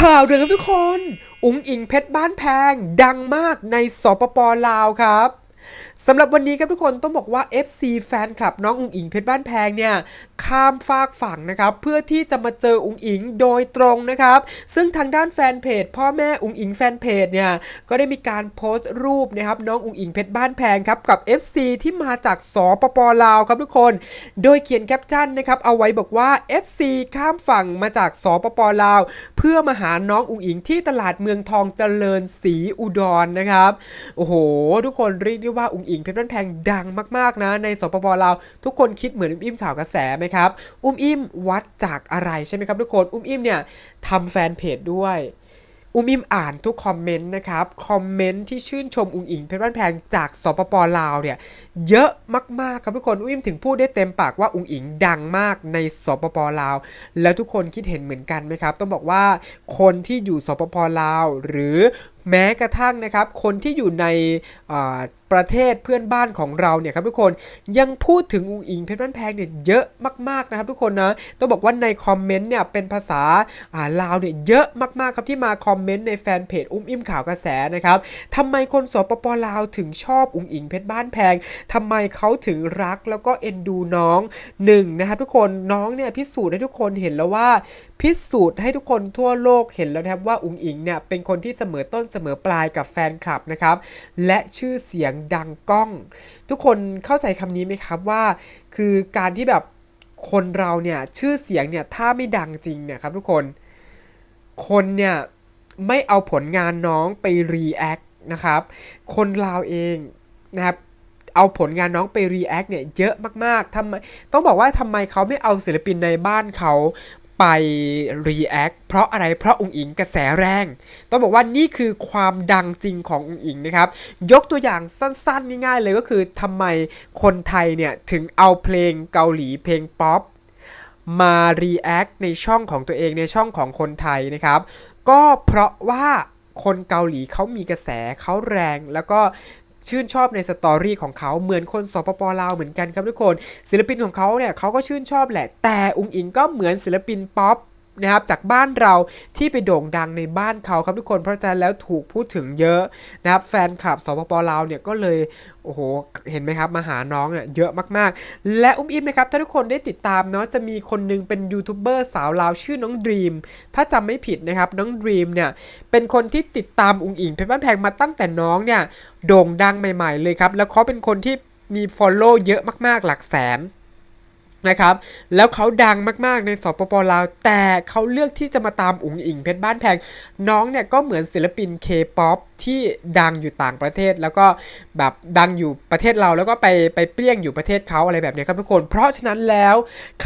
ข่าวเดือดครับทุกคน อุ๋งอิงเพชรบ้านแพง ดังมากในสปปลาวครับ สำหรับวันนี้ครับทุกคนต้องบอกว่า FC แฟนคลับน้องอุงอิงเพชรบ้านแพงเนี่ยข้ามฟากฝั่งนะครับเพื่อที่จะมาเจออุงอิงโดยตรงนะครับซึ่งทางด้านแฟนเพจ พ่อแม่อุงอิงแฟนเพจเนี่ยก็ได้มีการโพสต์รูปนะครับน้องอุงอิงเพชรบ้านแพงครับกับ FC ที่มาจากสปปลาวครับทุกคน โดยเขียนแคปชั่นนะครับเอาไว้บอกว่า FC ข้ามฝั่งมาจากสปปลาว เพื่อมาหาน้องอุงอิงที่ตลาดเมืองทองเจริญศรีอุดรนะครับโอ้โห ทุกคนเรียกได้ว่าอุ๋งอิงเพชรบ้านแพงดังมากๆนะในสปปลาวทุกคนคิดเหมือนอุ้มอิ่มข่าวกระแสไหมครับอุ้มอิ่มวัดจากอะไรใช่ไหมครับทุกคนอุ้มอิ่มเนี่ยทำแฟนเพจด้วยอุ้มอิมอ่านทุกคอมเมนต์นะครับ คอมเมนต์ที่ชื่นชมอุ้งอิงเพชรบ้านแพงจากสปปลาวเนี่ยเยอะมากๆครับทุกคนอุ้มอิมถึงพูดได้เต็มปากว่าอุ้งอิงดังมากในสปปลาว แล้วทุกคนคิดเห็นเหมือนกันไหมครับ ต้องบอกว่าคนที่อยู่สปปลาว หรือ แม้กระทั่งนะครับคนที่อยู่ในประเทศเพื่อนบ้านของเราเนี่ยครับทุกคนยังพูดถึงอุ้งอิงเพชรบ้านแพงเนี่ยเยอะมากๆนะครับทุกคนนะต้องบอกว่าในคอมเมนต์เนี่ยเป็นภาษาาลาวเนี่ยเยอะมากๆครับที่มาคอมเมนต์ในแฟนเพจอุ้มอิ่มข่าวกระแสนะครับทำไมคนสปปลาวถึงชอบอุ้งอิงเพชรบ้านแพงทำไมเขาถึงรักแล้วก็เอ็นดูน้องหนึ่งนะครับทุกคนน้องเนี่ยพิสูจน์ให้ทุกคนเห็นแล้วว่า พิสูจน์ให้ทุกคนทั่วโลกเห็นแล้วนะครับว่าอุ๋งอิงเนี่ยเป็นคนที่เสมอต้นเสมอปลายกับแฟนคลับนะครับ และชื่อเสียงดังก้อง ทุกคนเข้าใจคำนี้ไหมครับว่า คือการที่แบบคนเราเนี่ยชื่อเสียงเนี่ยถ้าไม่ดังจริงเนี่ยครับทุกคน คนเนี่ยไม่เอาผลงานน้องไปรีแอคนะครับ คนลาวเองนะครับเอาผลงานน้องไปรีแอคเนี่ยเยอะมากๆทำไมต้องบอกว่าทำไมเขาไม่เอาศิลปินในบ้านเขา ไปรีแอคเพราะอะไรเพราะองค์อิงกระแสแรง ต้องบอกว่านี่คือความดังจริงขององค์อิงนะครับ ยกตัวอย่างสั้นๆ ง่ายๆ เลยก็คือทำไมคนไทยเนี่ย ถึงเอาเพลงเกาหลีเพลงป๊อปมารีแอคในช่องของตัวเองในช่องของคนไทยนะครับ ก็เพราะว่าคนเกาหลีเขามีกระแสเขาแรงแล้วก็ ชื่นชอบในสตอรี่ของเขาเหมือนคนสปปลาวเหมือนกันครับทุกคน ศิลปินของเขาเนี่ยเขาก็ชื่นชอบแหละ แต่อุงอิงก็เหมือนศิลปินป๊อป นะครับจากบ้านเราที่ไปโด่งดังในบ้านเขาครับทุกคนเพราะฉะนั้นแล้วถูกพูดถึงเยอะนะครับแฟนคลับสปปลาวเนี่ยก็เลยโอ้โหเห็นไหมครับมาหาน้องเนี่ยเยอะมากๆ และอุ้มอิมนะครับถ้าทุกคนได้ติดตามเนาะจะมีคนหนึงเป็นยูทูบเบอร์สาวลาวชื่อน้องดรีมถ้าจำไม่ผิดนะครับน้องดรีมเนี่ยเป็นคนที่ติดตามอุ้งอิงเพชรบ้านแพงมาตั้งแต่น้องเนี่ยโด่งดังใหม่ ๆ เลยครับแล้วเขาเป็นคนที่มี Follow เยอะมากๆ หลักแสน นะครับ แล้วเขาดังมากๆในสปปลาว แต่เขาเลือกที่จะมาตามอุ๋งอิงเพชรบ้านแพง น้องเนี่ยก็เหมือนศิลปินเคป๊อปที่ดังอยู่ต่างประเทศ แล้วก็แบบดังอยู่ประเทศเราแล้วก็ไปไปเปรี้ยงอยู่ประเทศเขาอะไรแบบนี้ครับทุกคน เพราะฉะนั้นแล้ว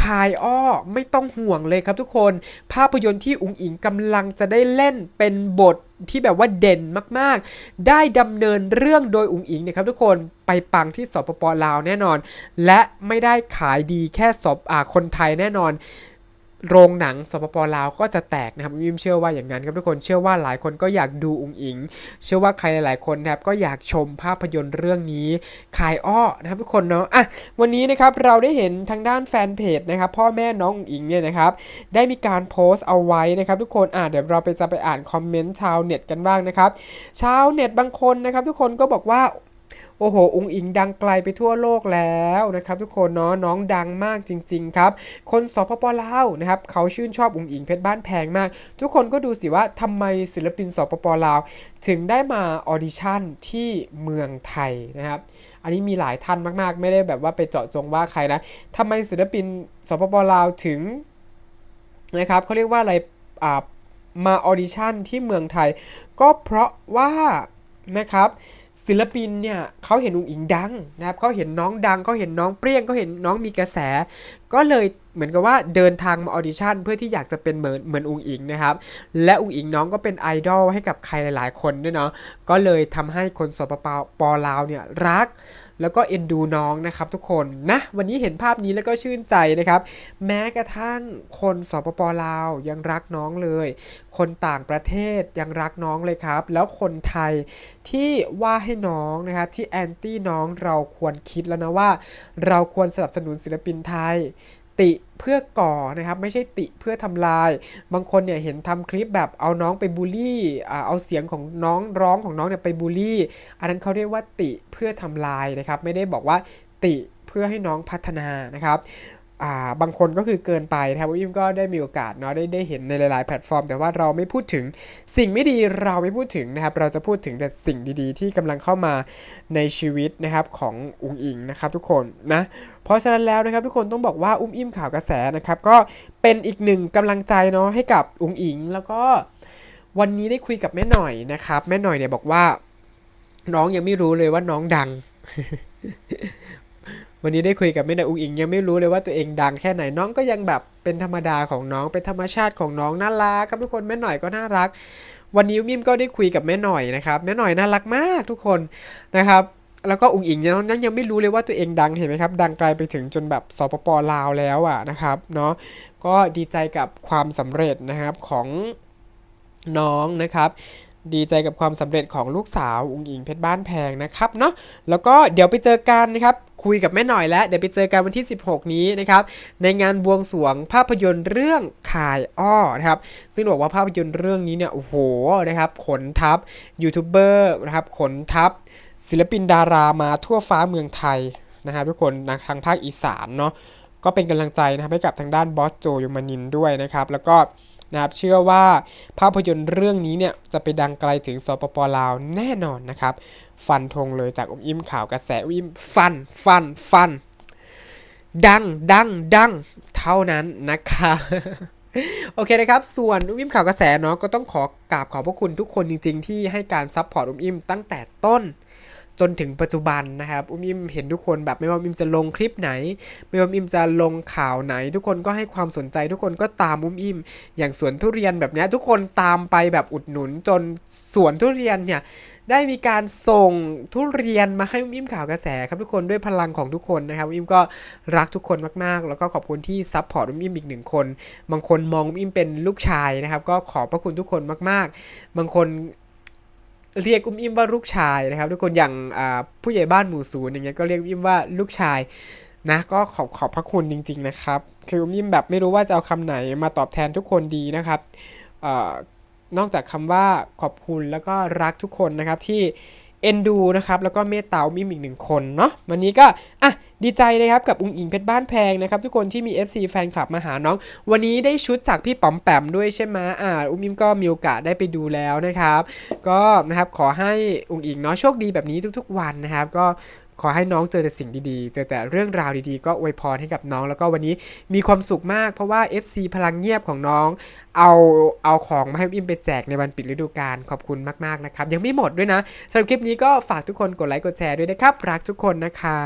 คายอ้อไม่ต้องห่วงเลยครับทุกคน ภาพยนตร์ที่อุ๋งอิงกำลังจะได้เล่นเป็นบท ที่แบบว่าเด่นมากๆ ได้ดำเนินเรื่องโดยอุ๋งอิงนะครับทุกคนไปปังที่สปปลาวแน่นอน และไม่ได้ขายดีแค่สบอ่าคนไทยแน่นอน โรงหนังสปปลาวก็จะแตกนะครับยิมเชื่อว่าอย่างนั้นครับทุกคนเชื่อว่าหลายคนก็อยากดูอุงอิง เชื่อว่าใครหลาย ๆ คนนะครับก็อยากชมภาพยนตร์เรื่องนี้ขายอ้อนะครับทุกคนเนาะอะวันนี้นะครับเราได้เห็นทางด้านแฟนเพจนะครับพ่อแม่น้องอุงอิงเนี่ยนะครับได้มีการโพสต์เอาไว้นะครับทุกคนอะเดี๋ยวเราไปจะไปอ่านคอมเมนต์ชาวเน็ตกันบ้างนะครับชาวเน็ตบางคนนะครับทุกคนก็บอกว่า โอ้โหอุงอิงดังไกลไปทั่วโลกแล้วนะครับทุกคนเนาะน้องดังมากจริง ๆ ครับ คนสปปลาวนะครับเขาชื่นชอบอุงอิงเพชรบ้านแพงมาก ทุกคนก็ดูสิว่าทำไมศิลปินสปปลาว ถึงได้มาออดิชั่นที่เมืองไทยนะครับอันนี้มีหลายท่านมากๆ ไม่ได้แบบว่าไปเจาะจงว่าใครนะทำไมศิลปินสปปลาวถึงนะครับเขาเรียกว่าอะไรอ่ามาออดิชั่นที่เมืองไทย ก็เพราะว่านะครับ ศิลปินเนี่ยเขาเห็นอุ๋งอิงดังนะครับเขาเห็นน้องดังเขาเห็นน้องเปรี้ยงเขาเห็นน้องมีกระแส ก็เลยเหมือนกับว่าเดินทางมาออดิชั่นเพื่อที่อยากจะเป็นเหมือนเหมือนอุงอิงนะครับและอุงอิงน้องก็เป็นไอดอลให้กับใครหลาย ๆ คนด้วยเนาะก็เลยทำให้คนสปปปลาวเนี่ยรักแล้วก็เอ็นดูน้องนะครับทุกคนนะวันนี้เห็นภาพนี้แล้วก็ชื่นใจนะครับ แม้กระทั่งคนสปปลาวยังรักน้องเลย คนต่างประเทศยังรักน้องเลยครับ แล้วคนไทยที่ว่าให้น้องนะครับที่แอนตี้น้องเราควรคิดแล้วนะว่า เราควรสนับสนุนศิลปินไทย ติเพื่อก่อนะครับไม่ใช่ติเพื่อทำลาย บางคนเนี่ยเห็นทำคลิปแบบเอาน้องไปบูลลี่เอาเสียงของน้องร้องของน้องเนี่ยไปบูลลี่ อันนั้นเขาเรียกว่าติเพื่อทำลายนะครับ ไม่ได้บอกว่าติเพื่อให้น้องพัฒนานะครับ อ่าบางคนก็คือเกินไปนะครับวิมก็ได้มีโอกาสเนาะได้ได้เห็นในหลาย ๆ แพลตฟอร์ม แต่ว่าเราไม่พูดถึงสิ่งไม่ดีเราไม่พูดถึงนะครับ เราจะพูดถึงแต่สิ่งดีๆ ที่กำลังเข้ามาในชีวิตนะครับของอุงอิงนะครับทุกคนนะเพราะฉะนั้นแล้วนะครับทุกคนต้องบอกว่าอุ้มอิ่มข่าวกระแสนะครับก็เป็นอีกหนึ่งกำลังใจเนาะให้กับอุงอิง แล้วก็วันนี้ได้คุยกับแม่หน่อยนะครับ แม่หน่อยเนี่ยบอกว่า น้องยังไม่รู้เลยว่าน้องดัง วันนี้ได้คุยกับแม่นายอุงอิงยังไม่รู้เลยว่าตัวเองดังแค่ไหนน้องก็ยังแบบเป็นธรรมดาของน้องเป็นธรรมชาติของน้องน่ารักครับทุกคนแม่หน่อยก็น่ารัก วันนี้มิมก็ได้คุยกับแม่หน่อยนะครับแม่หน่อยน่ารักมากทุกคนนะครับแล้วก็อุงอิงยังยังยังไม่รู้เลยว่าตัวเองดังเห็นไหมครับ ดังไกลไปถึงจนแบบสปปลาวแล้วอะนะครับเนาะก็ดีใจกับความสำเร็จนะครับของน้องนะครับ ดีใจกับความสำเร็จของลูกสาวอุงอิงเพชรบ้านแพงนะครับเนาะแล้วก็เดี๋ยวไปเจอกันนะครับ คุยกับแม่หน่อยแล้ว เดี๋ยวไปเจอกันวันที่ 16 นี้นะครับในงานบวงสรวงภาพยนตร์เรื่องขายอ้อนะครับซึ่งบอกว่าภาพยนตร์เรื่องนี้เนี่ยโอ้โหนะครับขนทัพยูทูบเบอร์นะครับขนทัพศิลปินดารามาทั่วฟ้าเมืองไทยนะครับทุกคนนะทางภาคอีสานเนาะก็เป็นกำลังใจนะครับให้กับทางด้านบอสโจยมานินด้วยนะครับ แล้วก็นะครับเชื่อว่าภาพยนตร์เรื่องนี้เนี่ยจะไปดังไกลถึงสปปลาวแน่นอนนะครับ ฟันธงเลยจากอมอิ่มข่าวกระแสอมอิ่มฟันฟันฟัน ดังดังดังเท่านั้นนะคะโอเคนะครับ ส่วนอุ้มอิ่มข่าวกระแสเนาะก็ต้องขอกราบขอบพระคุณทุกคนจริง ๆ ที่ให้การซัพพอร์ตอุ้มอิ่มตั้งแต่ต้น จนถึงปัจจุบันนะครับ อุ้มอิ่มเห็นทุกคนแบบไม่ว่าอุ้มอิ่มจะลงคลิปไหน ไม่ว่าอุ้มอิ่มจะลงข่าวไหน ทุกคนก็ให้ความสนใจทุกคนก็ตามอุ้มอิ่ม อย่างสวนทุเรียนแบบเนี้ยทุกคนตามไปแบบอุดหนุนจนสวนทุเรียนเนี่ย ได้มีการส่งทุเรียนมาให้อุ้มอิ่มข่าวกระแสครับทุกคนด้วยพลังของทุกคนนะครับอุ้มอิ่มก็รักทุกคนมากๆ แล้วก็ขอบคุณที่ซัพพอร์ตอุ้มอิ่มอีกหนึ่งคน บางคนมองอุ้มอิ่มเป็นลูกชายนะครับ ก็ขอบพระคุณทุกคนมาก ๆ บางคนเรียกอุ้มอิ่มว่าลูกชายนะครับ ทุกคนอย่างผู้ใหญ่บ้านหมู่ศูนย์อย่างเงี้ยก็เรียกอุ้มอิ่มว่าลูกชายนะก็ขอบขอบพระคุณจริง ๆ นะครับ คืออุ้มอิ่มแบบไม่รู้ว่าจะเอาคำไหนมาตอบแทนทุกคนดีนะครับ นอกจากคำว่าขอบคุณแล้วก็รักทุกคนนะครับที่เอ็นดูนะครับแล้วก็เมตตาอุ้มอีกหนึ่งคนเนาะวันนี้ก็อะดีใจนะครับกับอุ้งอิงเพชรบ้านแพงนะครับทุกคนที่มี FC แฟนคลับมาหาน้อง วันนี้ได้ชุดจากพี่ป๋อมแปมด้วยใช่ไหมอ่าอุ้มอิ่มก็มีโอกาสได้ไปดูแล้วนะครับ ก็นะครับขอให้อุ้งอิงเนาะโชคดีแบบนี้ทุกๆวันนะครับ ก็ ขอให้น้องเจอแต่สิ่งดีๆ เจอแต่เรื่องราวดีๆ ก็อวยพรให้กับน้องแล้วก็วันนี้มีความสุขมาก เพราะว่า FC พลังเงียบของน้องเอาเอาของมาให้มิมไปแจกในวันปิดฤดูกาลขอบคุณมากๆนะครับ ยังไม่หมดด้วยนะสำหรับคลิปนี้ก็ฝากทุกคนกดไลค์กดแชร์ด้วยนะครับ รักทุกคนนะคะ